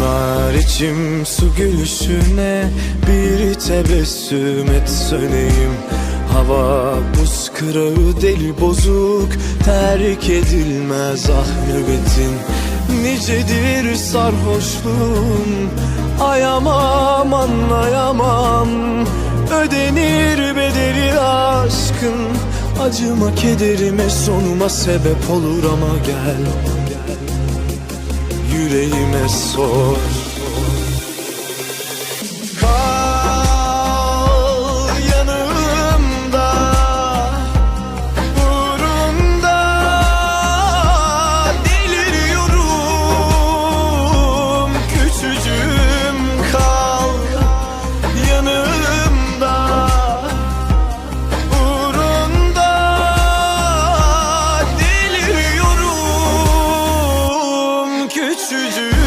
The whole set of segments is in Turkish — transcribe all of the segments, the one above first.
Yanar içim su gülüşüne Bir tebessüm et söneyim. Hava buz kırağı deli bozuk Terk edilmez ah nöbetin. Nicedir sarhoşluğun Ayamam anlayamam Ödenir bedeli aşkın Acıma kederime sonuma sebep olur ama gel yüreğime sor deliriyorum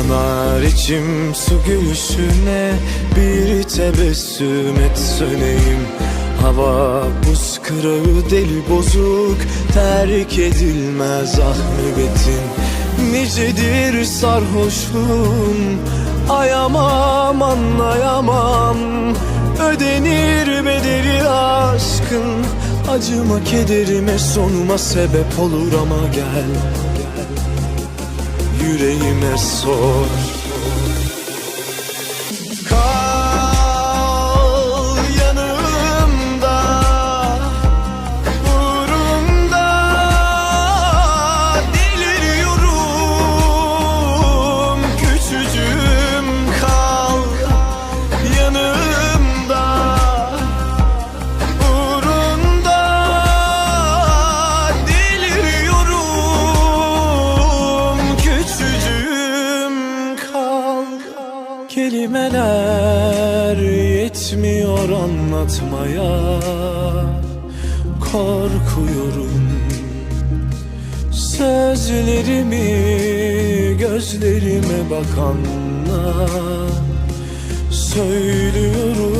Yanar içim su gülüşüne. Bir tebessüm et söneyim. Hava buz kırağı deli bozuk. Terk edilmez ah nöbetin. Nicedir sarhoşluğun Ayamam anlayamam Ödenir bedeli aşkın. Acıma kederime sonuma sebep olur ama gel yüreğime sor Kelimeler yetmiyor anlatmaya. Korkuyorum. Sözlerimi gözlerime bakanla Söylüyorum